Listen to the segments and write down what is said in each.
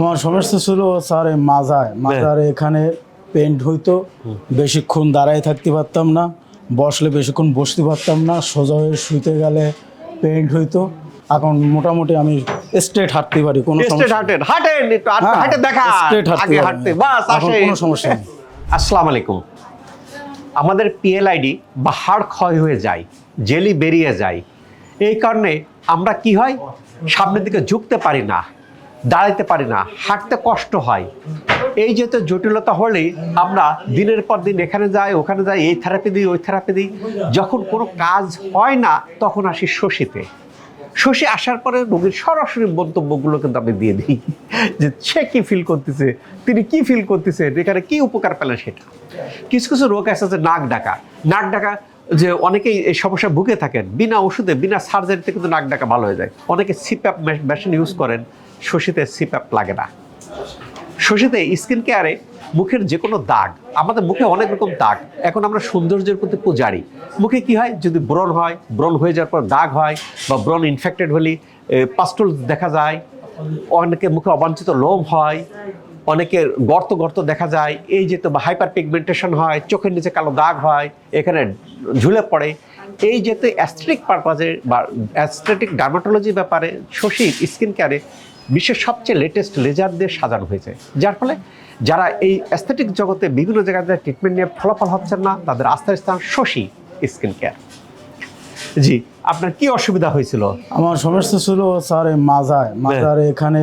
আমার সমস্যা ছিল স্যার এই মাজায়। মাজার এখানে পেন্ট হইতো বেশিক্ষণ দাঁড়ায় থাকতে পারতাম না বসলে বেশিক্ষণ বসতে পারতাম না সোজা হয়ে শুইতে গেলে পেন্ট হইতো। এখন মোটামুটি আমি স্ট্রেট হাঁটতে পারি কোনো হাঁটেন একটু হাঁটতে হ্যাঁ, হাঁটে দেখা। straight হাঁটতে হাঁটতে বাস আসে কোনো সমস্যা নেই। আসসালামু আলাইকুম। আমাদের পিএলআইডি বা হাড় ক্ষয় হয়ে যায় জেলি বেরিয়ে যায়। এই কারণে আমরা কি হয়? সামনের দিকে ঝুঁকতে পারি না। দাঁড়াইতে পারি না, হাঁটতে কষ্ট হয়। এই যেহেতু জটিলতা হলেই আমরা দিনের পর দিন এখানে যাই, ওখানে যাই, এই থেরাপি দিই, ওই থেরাপি দিই। যখন কোনো কাজ হয় না, তখন আসি শশীতে। শশী আসার পরে রোগীর সরাসরি মন্তব্যগুলো কিন্তু আমি দিয়ে দিই, যে সে কি ফিল করতেছে, তিনি কি ফিল করতেছে, এখানে কি উপকার পেলেন সেটা। কিছু কিছু রোগ আছে যে নাক ডাকা। নাক ডাকা যে অনেকেই এই সমস্যা ভুগে থাকেন, বিনা ওষুধে, বিনা সার্জারিতে কিন্তু নাক ডাকা ভালো হয়ে যায়। অনেকে সিপ্যাপ মেশিন ইউজ করেন শশীতে সিপ্যাপ লাগে না। শশীতে স্কিন কেয়ারে মুখের যে কোনো দাগ, আমাদের মুখে অনেক রকম দাগ, এখন আমরা সৌন্দর্যের প্রতি পূজারি। মুখে কি হয়? যদি ব্রণ হয়, ব্রণ হয়ে যাওয়ার পর দাগ হয় বা ব্রণ ইনফেক্টেড হলে পাস্টল দেখা যায়, অনেকে মুখে অবাঞ্ছিত লোম হয় অনেকের গর্ত গর্ত দেখা যায়, এই যে তো হাইপার পিগমেন্টেশন হয়, চোখের নিচে কালো দাগ হয়, এখানে ঝুলে পড়ে। এই যেতে অ্যাস্থেটিক পারপাজে বা অ্যাস্থেটিক ডার্মাটোলজি ব্যাপারে শশী স্কিন কেয়ারে বিশ্বের সবচেয়ে লেটেস্ট লেজার দিয়ে সাজানো হয়েছে। যার ফলে যারা এই অ্যাস্থেটিক জগতে বিভিন্ন জায়গায় ট্রিটমেন্ট নিয়ে ফলাফল হচ্ছেন না তাদের আস্থার স্থান শশী স্কিন কেয়ার জি আপনার কি অসুবিধা হয়েছিল? আমার সমস্যা ছিল স্যার মাজায়। মাজার এখানে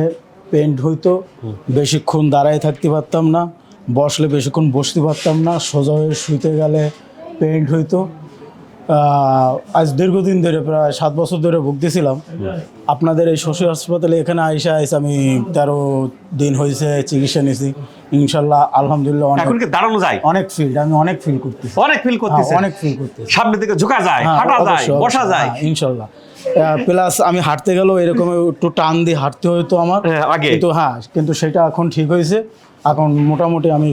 পেন্ট হইতো বেশিক্ষণ দাঁড়ায় থাকতে পারতাম না বসলে বেশিক্ষণ বসতে পারতাম না সোজা হয়ে শুইতে গেলে পেন্ট হইতো। আজ দীর্ঘদিন ধরে, প্রায় সাত বছর ধরে ভুগতেছিলাম। আপনাদের এই শশী হাসপাতালে এখানে আইসা আইসা আমি তেরো দিন হয়েছে চিকিৎসা নিয়েছি ইনশাল্লাহ আলহামদুলিল্লাহ এখন কি দাঁড়ানো যায়? অনেক ফিল আমি অনেক ফিল করতেছি। অনেক ফিল করতেছে হ্যাঁ, অনেক feel করতেছি। সামনের দিকে ঝুঁকা যায় হ্যাঁ, হাঁটা যায় বসা যায়। হ্যাঁ, ইনশাল্লাহ। প্লাস আমি হাঁটতে গেলেও এরকম একটু টান দিয়ে হাঁটতে হতো আমার। আগে। কিন্তু হ্যাঁ কিন্তু সেটা এখন ঠিক হয়েছে। এখন মোটামুটি আমি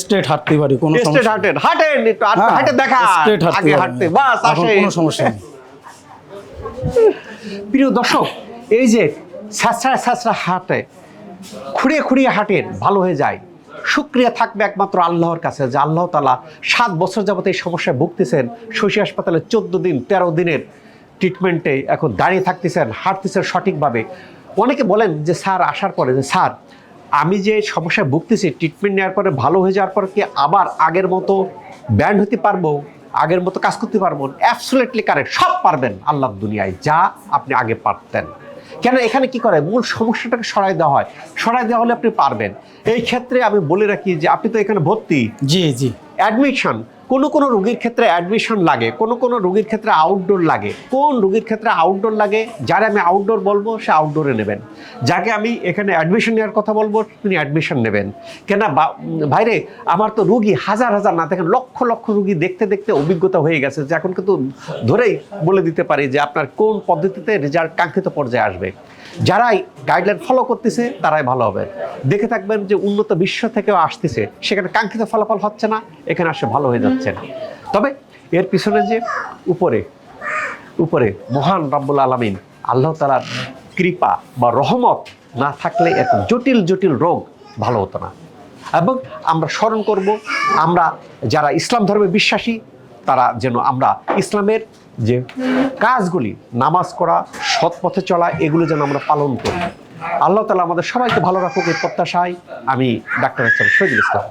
স্ট্রেট হাঁটতে পারি কোনো সমস্যা হাঁটেন হাঁটেন একটু হাঁটতে হাঁটে দেখা straight হাঁটতে হাঁটতে বাস আসে কোনো সমস্যা নেই। প্রিয় দর্শক এই যে স্যাঁচড়া স্যাঁচড়া হাঁটে খুঁড়িয়ে খুঁড়িয়ে হাঁটেন ভালো হয়ে যায়। শুক্রিয়া থাকবে একমাত্র আল্লাহর কাছে, যে আল্লাহ তালা সাত বছর যাবত এই সমস্যায় ভুগতেছেন, শশী হাসপাতালে চোদ্দ দিন, তেরো দিনের ট্রিটমেন্টে এখন দাঁড়িয়ে থাকতেছেন, হাঁটতেছেন সঠিকভাবে। অনেকে বলেন যে, স্যার, আসার পরে যে, স্যার, আমি যে সমস্যায় ভুগতেছি ট্রিটমেন্ট নেওয়ার পরে ভালো হয়ে যাওয়ার পর কি আবার আগের মতো ব্যান্ড হতে পারব? আগের মতো কাজ করতে পারব? অ্যাবসুলেটলি কারেক্ট সব পারবেন আল্লাহ দুনিয়ায়, যা আপনি আগে পারতেন। কেন এখানে কি করে? মূল সমস্যাটাকে সরাই দেওয়া হয়। সরাই দেওয়া হলে আপনি পারবেন। এই ক্ষেত্রে আমি বলে রাখি যে, আপনি তো এখানে ভর্তি। জি জি। অ্যাডমিশন কোনো কোনো রোগীর ক্ষেত্রে অ্যাডমিশন লাগে, কোনো কোনো রোগীর ক্ষেত্রে আউটডোর লাগে। কোন রোগীর ক্ষেত্রে আউটডোর লাগে? যারা আমি আউটডোর বলব, সে আউটডোরে নেবেন। যাকে আমি এখানে অ্যাডমিশন নেওয়ার কথা বলব, তিনি অ্যাডমিশন নেবেন। কেন ভাইরে, আমার তো রুগী হাজার হাজার না দেখেন, লক্ষ লক্ষ রুগী দেখতে দেখতে অভিজ্ঞতা হয়ে গেছে। যে এখন কিন্তু ধরেই বলে দিতে পারি যে আপনার কোন পদ্ধতিতে রেজাল্ট কাঙ্ক্ষিত পর্যায়ে আসবে। যারাই গাইডলাইন ফলো করতেছে, তারাই ভালো হবে। দেখে থাকবেন যে উন্নত বিশ্ব থেকেও আসতেছে, সেখানে কাঙ্ক্ষিত ফলাফল হচ্ছে না, এখানে আসে ভালো হয়ে যাচ্ছে না। তবে এর পিছনে যে উপরে উপরে মহান রাব্বুল আলমিন, আল্লাহ তালার কৃপা বা রহমত না থাকলে এত জটিল জটিল রোগ ভালো হতো না। এবং আমরা স্মরণ করব, আমরা যারা ইসলাম ধর্মে বিশ্বাসী তারা যেন আমরা ইসলামের যে কাজগুলি, নামাজ করা সৎ পথে চলা, এগুলো যেন আমরা পালন করি। আল্লাহ তালা আমাদের সবাইকে ভালো রাখুক, এই প্রত্যাশায় আমি ডাক্তার শহীদুল ইসলাম।